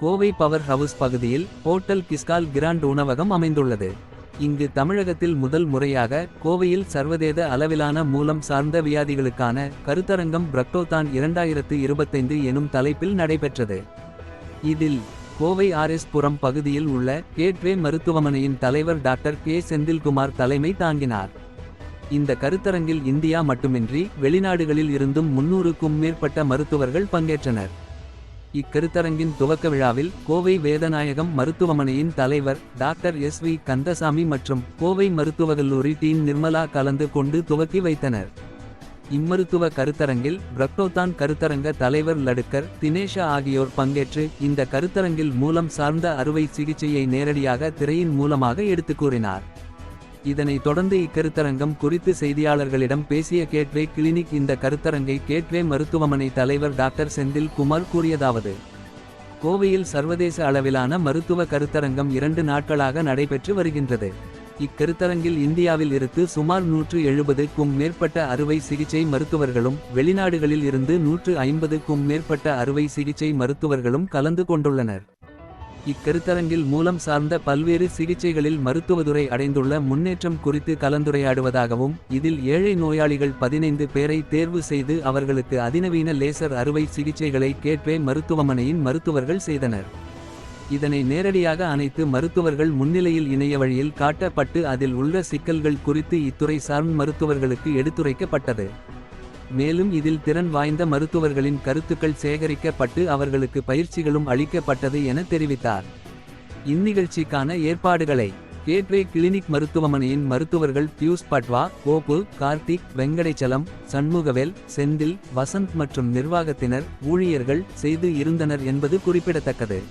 Kovai power house பகுதியில் hotel கிஸ்கால் grand உணவகம் அமைந்துள்ளது. இங்கு தமிழகத்தில் முதல் முறையாக கோவையில் சர்வதேச அளவிலான மூலம் சார்ந்த வியாதிகளுக்கான கருத்தரங்கம் பிரக்டோதான் இரண்டாயிரத்து இருபத்தைந்து எனும் தலைப்பில் நடைபெற்றது. இதில் கோவை ஆர்எஸ் புரம் பகுதியில் உள்ள கேட்வே மருத்துவமனையின் தலைவர் டாக்டர் கே. செந்தில்குமார் தலைமை தாங்கினார். இந்த கருத்தரங்கில் இந்தியா மட்டுமின்றி வெளிநாடுகளில் இருந்தும் முன்னூறுக்கும் மேற்பட்ட மருத்துவர்கள் பங்கேற்றனர். இக்கருத்தரங்கின் துவக்க விழாவில் கோவை வேதநாயகம் மருத்துவமனையின் தலைவர் டாக்டர் எஸ் வி கந்தசாமி மற்றும் கோவை மருத்துவக் கல்லூரி டீன் நிர்மலா கலந்து கொண்டு துவக்கி வைத்தனர். இம்மருத்துவ கருத்தரங்கில் பிரக்டோதான் கருத்தரங்க தலைவர் லடுக்கர் தினேஷா ஆகியோர் பங்கேற்று இந்த கருத்தரங்கில் மூலம் சார்ந்த அறுவை சிகிச்சையை நேரடியாக திரையின் மூலமாக எடுத்துக் கூறினார். இதனைத் தொடர்ந்து இக்கருத்தரங்கம் குறித்து செய்தியாளர்களிடம் பேசிய கேட்வே கிளினிக் இந்த கருத்தரங்கை கேட்வே மருத்துவமனை தலைவர் டாக்டர் செந்தில் குமார் கூறியதாவது. கோவையில் சர்வதேச அளவிலான மருத்துவ கருத்தரங்கம் இரண்டு நாட்களாக நடைபெற்று வருகின்றது. இக்கருத்தரங்கில் இந்தியாவில் இருந்து சுமார் நூற்று எழுபதுக்கும் மேற்பட்ட அறுவை சிகிச்சை மருத்துவர்களும் வெளிநாடுகளில் இருந்து நூற்று ஐம்பதுக்கும் மேற்பட்ட அறுவை சிகிச்சை மருத்துவர்களும் கலந்து கொண்டுள்ளனர். இக்கருத்தரங்கில் மூலம் சார்ந்த பல்வேறு சிகிச்சைகளில் மருத்துவதுறை அடைந்துள்ள முன்னேற்றம் குறித்து கலந்துரையாடுவதாகவும் இதில் ஏழை நோயாளிகள் பதினைந்து பேரை தேர்வு செய்து அவர்களுக்கு அதிநவீன லேசர் அறுவை சிகிச்சைகளை கேட்வே மருத்துவமனையின் மருத்துவர்கள் செய்தனர். இதனை நேரடியாக அனைத்து மருத்துவர்கள் முன்னிலையில் இணைய வழியில் காட்டப்பட்டு அதில் உள்ள சிக்கல்கள் குறித்து இத்துறை சார்ந்த மருத்துவர்களுக்கு எடுத்துரைக்கப்பட்டது. மேலும் இதில் திறன் வாய்ந்த மருத்துவர்களின் கருத்துக்கள் சேகரிக்கப்பட்டு அவர்களுக்கு பயிற்சிகளும் அளிக்கப்பட்டது என தெரிவித்தார். இந்நிகழ்ச்சிக்கான ஏற்பாடுகளை கேட்வே கிளினிக் மருத்துவமனையின் மருத்துவர்கள் பியூஸ் பட்வா கோபு கார்த்திக் வெங்கடேச்சலம் சண்முகவேல் செந்தில் வசந்த் மற்றும் நிர்வாகத்தினர் ஊழியர்கள் செய்து இருந்தனர் என்பது குறிப்பிடத்தக்கது.